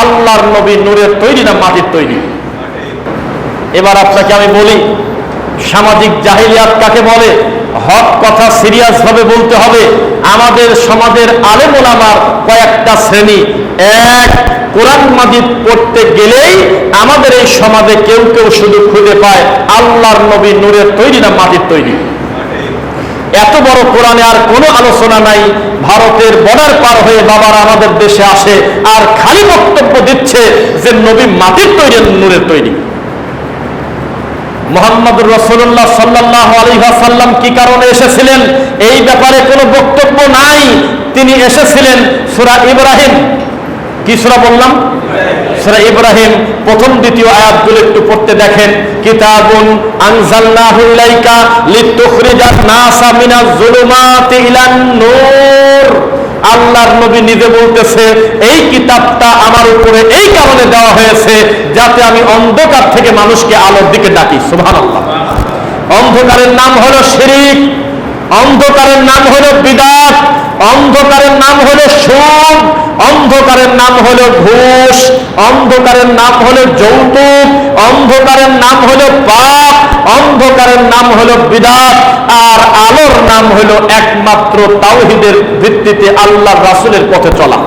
আল্লাহর নবী নূরের তৈরি না মাটির তৈরি? এবার আপনাকে আমি বলি, সামাজিক জাহিলিয়াত কাকে বলে? হক কথা সিরিয়াস ভাবে বলতে হবে। আমাদের সমাজের আলেম ওলামার কয়েকটা শ্রেণি। এক, কোরআন মাজিদ পড়তে গেলেই আমাদের এই সমাজে কেউ কেউ শুধু খুঁজে পায় আল্লাহর নবী নূরের তৈরি না মাটির তৈরি। এত বড় কোরআনে আর কোনো আলোচনা নাই। ভারতের বর্ডার পার হয়ে বাবারা আমাদের দেশে আসে আর খালি বক্তব্য দিচ্ছে যে নবী মাটির তৈরি, নূরের তৈরি। মোহাম্মদুর রসুল্লাহ সাল্লাহ আলহাসাল্লাম কি কারণে এসেছিলেন? এই ব্যাপারে কোনো বক্তব্য নাই। তিনি এসেছিলেন সুরা ইব্রাহিম। কি সুরা বললাম? সুরা ইব্রাহিম, প্রথম, দ্বিতীয় আয়াতগুলো একটু পড়তে দেখেন। কিতাবুন আনজালনাহু ইলাইকা লিতুখরিজান নাসা মিনাজ যুলুমাতি ইলান নূর। আল্লাহর নবী নিজে বলতেছে, এই কিতাবটা আমার উপরে এই কারণে দেওয়া হয়েছে যাতে আমি অন্ধকার থেকে মানুষকে আলোর দিকে ডাকি। সুবহানাল্লাহ। অন্ধকারের নাম হলো শিরিক, অন্ধকারের নাম হলো বিদাত, অন্ধকারের নাম হলো সুদ অন্ধকারের নাম হলো ঘুষ, অন্ধকারের নাম হলো যৌতুক, অন্ধকারের নাম হলো পাপ, অন্ধকারের নাম হলো বিদাত, আর আলোর নাম হলো একমাত্র তাওহিদের ভিত্তিতে আল্লাহ রাসূলের পথে চলা।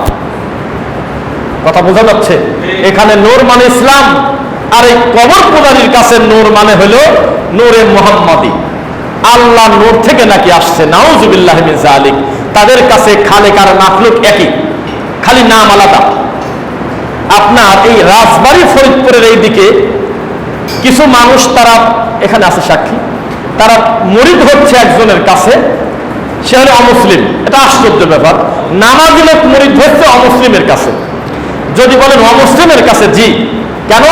কথা বোঝা যাচ্ছে? এখানে নূর মানে ইসলাম, আর এই কবর পূজারীর কাছে নূর মানে হলো নূরে মোহাম্মদী। আল্লাহ নূর থেকে নাকি আসছে, নাউজুবিল্লাহ জালিক তাদের কাছে খালেক আর মাখলুক একই। খালি নাম আলাদা। আপনার এই রাজবাড়ি ফরিদপুরের এই দিকে কিছু মানুষ তারা এখানে আছে সাক্ষী। তারা মরিদ হচ্ছে একজনের কাছে, সে হলো অমুসলিম। এটা আশ্চর্য ব্যাপার। নামাজি লোক মরিদ হচ্ছে অমুসলিমের কাছে। যদি বলেন অমুসলিমের কাছে, জি। কেন?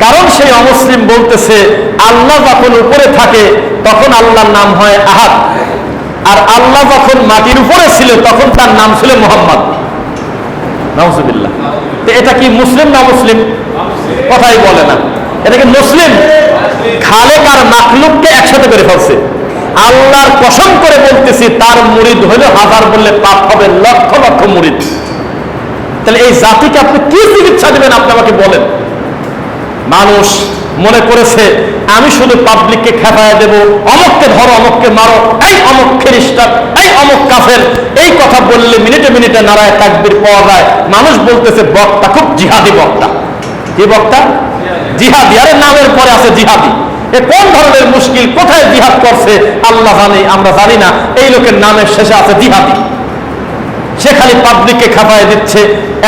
কারণ সেই অমুসলিম বলতেছে, আল্লাহ যখন উপরে থাকে, তখন আল্লাহর নাম হয় আহাদ। আর আল্লাহ যখন মাটির উপরে ছিল, তখন তার নাম ছিল মোহাম্মদ। নাউজুবিল্লাহ। তো এটা কি মুসলিম না মুসলিম? কথাই বলে না। এটা কি মুসলিম? খালেক আর মাখলুককে একসাথে করে ফেলছে। আল্লাহর কসম করে বলতেছি, তার মুরিদ হলে হাজার বললে পাপ হবে, লক্ষ লক্ষ মুরিদ। তাহলে এই জাতিকে আপনি কি চিকিৎসা দেবেন, আপনি আমাকে বলেন। মানুষ মনে করেছে, আমি শুধু পাবলিককে খেপায় দেব, অমককে ধরো, অমককে মারো, এই অমক খ্রিস্টান, এই অমক কাফের। এই কথা বললে মিনিটে মিনিটে নারায় তাকবির যায়। মানুষ বলতেছে, বক্তা খুব জিহাদি বক্তা। কি বক্তা? জিহাদি। আরে নামের পরে আছে জিহাদি। এ কোন ধরনের মুশকিল? কোথায় জিহাদ করছে? আল্লাহ জানি, আমরা জানি না। এই লোকের নামের শেষে আছে জিহাদি। সে খালি পাবলিককে খাপায় দিচ্ছে,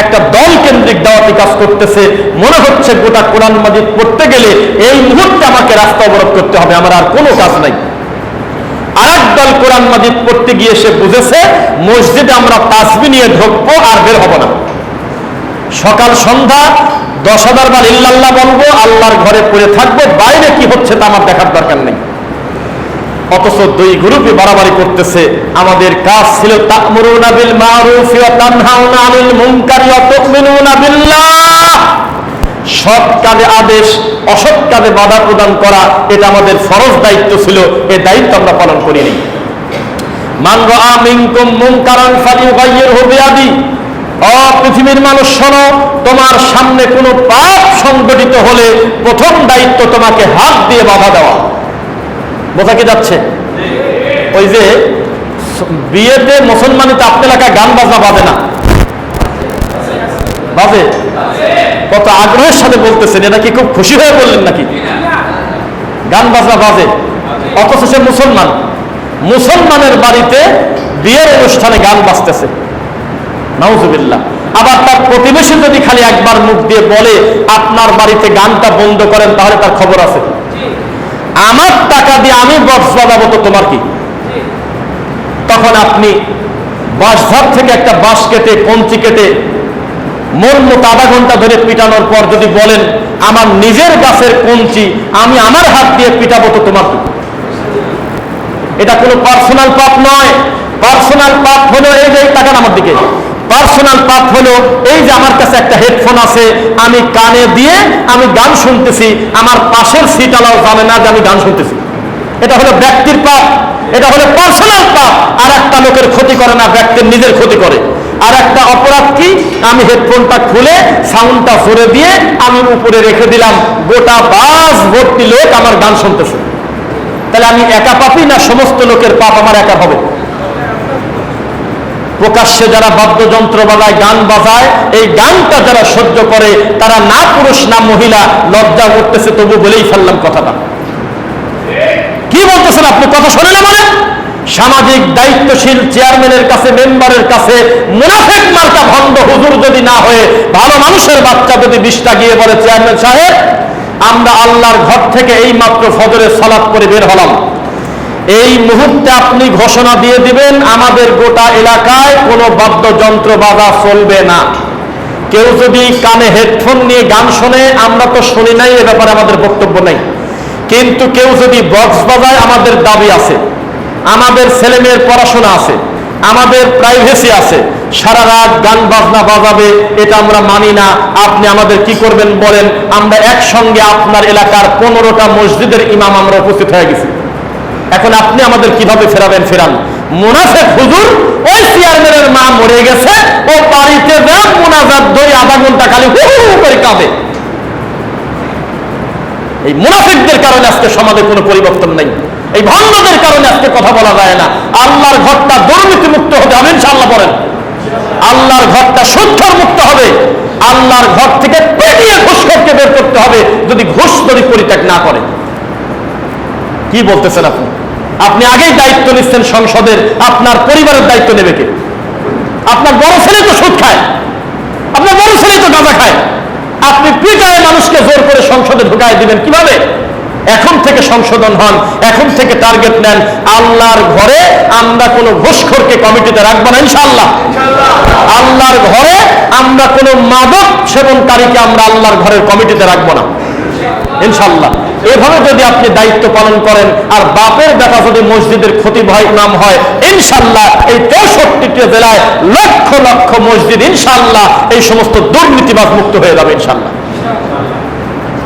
একটা দল কেন্দ্রিক দাওয়াতি কাজ করতেছে। মনে হচ্ছে গোটা কোরআন মাজিদ পড়তে গেলে এই মুহূর্তে আমাকে রাস্তা অবরোধ করতে হবে, আমার আর কোনো কাজ নাই। আরেক দল কোরআন মাজিদ পড়তে গিয়ে সে বুঝেছে, মসজিদে আমরা তাসবি নিয়ে ঢুকবো আর বের হব না। সকাল সন্ধ্যা, দশ হাজার বার ইল্লাল্লাহ বলব, আল্লাহর ঘরে পড়ে থাকব, বাইরে কি হচ্ছে তা আমার দেখার দরকার নেই। অথচ দুই গ্রুপে বাড়াবাড়ি করতেছে। আমাদের কাজ ছিল তা'মুরুনা বিল মারুফ ওয়া তানহাউনা আনিল সৎ কাজে আদেশ, অসৎ কাজে বাধা প্রদান করা, এটা আমাদের ফরজ দায়িত্ব ছিল এই দায়িত্ব আমরা পালন করিনি। মান রাআ মিনকুম মুনকারান ফালিয়ুগাইয়িরহু বিয়াদি। পৃথিবীর মানুষ, শোনো, তোমার সামনে কোনো পাপ সংগঠিত হলে প্রথম দায়িত্ব তোমাকে হাত দিয়ে বাধা দেওয়া। বোঝা কি যাচ্ছে? ওই যে বিয়েতে মুসলমানিতে আপনার এলাকায় গান বাজনা বাজে না। বাজে? কত আগ্রহের সাথে বলতেছেন, এটা কি খুব খুশি হয়ে বললেন নাকি? গান বাজনা বাজে, অথচ সে মুসলমান। মুসলমানের বাড়িতে বিয়ের অনুষ্ঠানে গান বাজতেছে। নাউজুবিল্লাহ। আবার তার প্রতিবেশী যদি খালি একবার মুখ দিয়ে বলে, আপনার বাড়িতে গানটা বন্ধ করেন, তাহলে তার খবর আছে। আমার টাকা দিয়ে আমি বক্স বাজাবো তো তোমার কি? তখন আপনি বাঁশঝাড় থেকে একটা বাঁশ কেটে, কঞ্চি কেটে, মন মতো আধা ঘণ্টা ধরে পিটানোর পর যদি বলেন, আমার নিজের গাছের কঞ্চি আমি আমার হাত দিয়ে পিটাবো তো তোমার এটা কোনো পার্সোনাল পাপ নয়। পার্সোনাল পাপ হলো এই যে টাকার আমার দিকে। পার্সোনাল পাপ হলো, এই যে আমার কাছে একটা হেডফোন আছে, আমি কানে দিয়ে আমি গান শুনতেছি, আমার পাশের সিট আলাও জানে না যে আমি গান শুনতেছি। এটা হলো ব্যক্তির পাপ এটা হলো পার্সোনাল পাপ আর একটা লোকের ক্ষতি করে না ব্যক্তির নিজের ক্ষতি করে। আর একটা অপরাধ কি? আমি হেডফোনটা খুলে সাউন্ডটা সরে দিয়ে আমি উপরে রেখে দিলাম, গোটা বাস ভর্তি লোক আমার গান শুনতেছে। তাহলে আমি একা পাপি না, সমস্ত লোকের পাপ আমার একা হবে? প্রকাশ্যে যারা বাদ্যযন্ত্র বাজায় গান বাজায়, এই গানটা যারা সহ্য করে, তারা না পুরুষ, না মহিলা, লজ্জা করতেছে, তবু বলেই ফেললাম কথাটা। কি বলতেছেন আপনি? কথা শোনেন মানে সামাজিক দায়িত্বশীল চেয়ারম্যানের কাছে, মেম্বারের কাছে মুনাফেক মার্কা ভণ্ড হুজুর যদি না হয়ে, ভালো মানুষের বাচ্চা যদি বিশটা গিয়ে বলে, চেয়ারম্যান সাহেব, আমরা আল্লাহর ঘর থেকে এই মাত্র ফজরের সালাত করে বের হলাম। এই মুহূর্তে আপনি ঘোষণা দিয়ে দিবেন, আমাদের গোটা এলাকায় কোনো বাদ্যযন্ত্র বাজা চলবে না। কেউ যদি কানে হেডফোন নিয়ে গান শোনে, আমরা তো শুনি নাই, এ ব্যাপারে আমাদের বক্তব্য নেই। কিন্তু কেউ যদি বক্স বাজায়, আমাদের দাবি আছে। আমাদের ছেলে মেয়ের পড়াশোনা আছে। আমাদের প্রাইভেসি আছে। সারা রাত গান বাজনা বাজাবে, এটা আমরা মানি না। আপনি আমাদের কি করবেন বলেন, আমরা একসঙ্গে আপনার এলাকার পনেরোটা মসজিদের ইমাম আমরা উপস্থিত হয়ে গেছি। এখন আপনি আমাদের কীভাবে ফেরাবেন ফেরান? মুনাফেক হুজুর, ওই চেয়ারম্যানের মা মরে গেছে, ও বাড়িতে যা মোনাজাত ধরে আধা ঘণ্টা খালি করে কাঁদে। এই মুনাফিকদের কারণে আজকে সমাজে কোনো পরিবর্তন নেই। এই ভণ্ডদের কারণে আজকে কথা বলা যায় না। আল্লাহর ঘরটা দুর্নীতি মুক্ত হবে ইনশাআল্লাহ বলেন। আল্লাহর ঘরটা সুক্ষর মুক্ত হবে। আল্লাহর ঘর থেকে পেটিয়ে ঘুষখোরকে বের করতে হবে, যদি ঘুষ যদি পরিত্যাগ না করে। কি বলতেছেন আপনি? আপনি আগেই দায়িত্ব নিচ্ছেন সংসদের, আপনার পরিবারের দায়িত্ব নেবে কে? আপনার বড় ছেলে তো সুদ খায়, আপনার বড় ছেলে তো গাঁজা খায়। আপনি পিটায় মানুষকে জোর করে সংসদে ঢুকায় দিবেন কীভাবে? এখন থেকে সংশোধন হন, এখন থেকে টার্গেট নেন, আল্লাহর ঘরে আমরা কোনো ঘুষখোরকে কমিটিতে রাখব না, ইনশাআল্লাহ। আল্লাহর ঘরে আমরা কোনো মাদক সেবনকারীকে আমরা আল্লাহর ঘরের কমিটিতে রাখব না ইনশাল্লাহ এভাবে যদি আপনি দায়িত্ব পালন করেন, আর বাপের বেটা যদি মসজিদের ক্ষতি ভয় নাম হয় ইনশাল্লাহ এই চৌষট্টিটি জেলায় লক্ষ লক্ষ মসজিদ ইনশাল্লাহ এই সমস্ত দুর্নীতিবাদ মুক্ত হয়ে যাবে ইনশাল্লাহ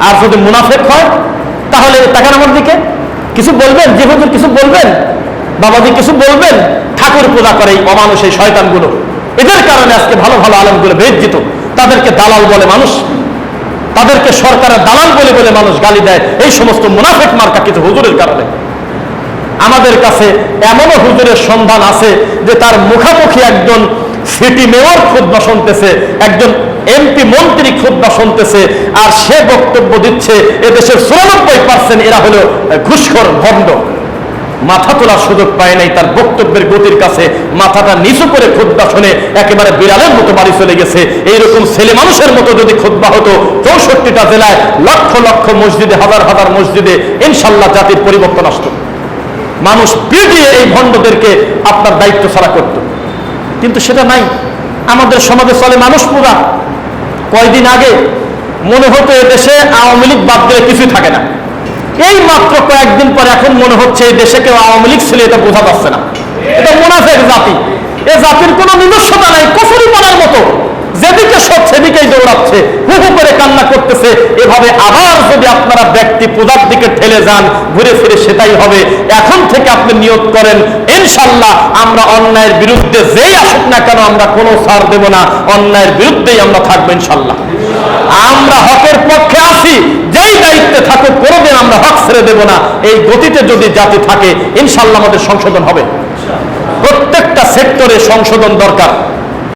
আর যদি মুনাফেক হয়, তাহলে তাকান আমার দিকে। কিছু বলবেন? যে হুজুর, কিছু বলবেন? বাবাজি, কিছু বলবেন? ঠাকুর পূজা করে এই অমানুষ এই শয়তানগুলো। এদের কারণে আজকে ভালো ভালো আলমগুলো বেজ্জিত। তাদেরকে দালাল বলে মানুষ। তাদেরকে সরকারের দালাল বলে বলে মানুষ গালি দেয়। এই সমস্ত মুনাফেক মার্কা কিছু হুজুরের কারণে। আমাদের কাছে এমনও হুজুরের সন্ধান আছে যে তার মুখামুখি একজন সিটি মেয়র খুদ্া শুনতেছে, একজন এমপি মন্ত্রী খুদ্া শুনতেছে, আর সে বক্তব্য দিচ্ছে, এদেশের চুরানব্বই পার্সেন্ট এরা হলো ঘুষখোর ভণ্ড। মাথা তোলার সুযোগ পায় নাই, তার বক্তব্যের গতির কাছে মাথাটা নিচু করে খুদ্া শুনে একেবারে বিড়ালের মতো বাড়ি চলে গেছে। এইরকম ছেলে মানুষের মতো যদি খুদ্া হতো, চৌষট্টিটা জেলায় লক্ষ লক্ষ মসজিদে, হাজার হাজার মসজিদে ইনশাল্লাহ জাতির পরিবর্তন আসতো। মানুষ পিটিয়ে এই ভণ্ডদেরকে আপনার দায়িত্ব ছাড়া করত। কিন্তু সেটা নাই। আমাদের সমাজে চলে মানুষ পুরা। কয়দিন আগে মনে হতো এ দেশে আওয়ামী লীগ বাদ দিলে কিছুই থাকে না। এই মাত্র কয়েকদিন পর এখন মনে হচ্ছে এই দেশে কেউ আওয়ামী লীগ ছিল, এটা বোঝা যাচ্ছে না। এটা মুনাফেক জাতি। এ জাতির কোনো নিজস্বতা নাই, কফরি পড়ার মতো। যেদিকে সব সেদিকেই দৌড়াচ্ছে, হু হু করে কান্না করতেছে। এভাবে আবার যদি আপনারা ব্যক্তি পূজার দিকে ঠেলে যান, ঘুরে ফিরে সেটাই হবে। এখন থেকে আপনি নিয়োগ করেন, ইনশাল্লাহ আমরা অন্যায়ের বিরুদ্ধে যেই আসুক না কেন আমরা কোনো ছাড় দেব না, অন্যায়ের বিরুদ্ধেই আমরা থাকব ইনশাল্লাহ। আমরা হকের পক্ষে আছি, যেই দায়িত্বে থাকুক, কোনোদিন আমরা হক ছেড়ে দেব না। এই গতিতে যদি জাতি থাকে, ইনশাল্লাহ আমাদের সংশোধন হবে। প্রত্যেকটা সেক্টরে সংশোধন দরকার।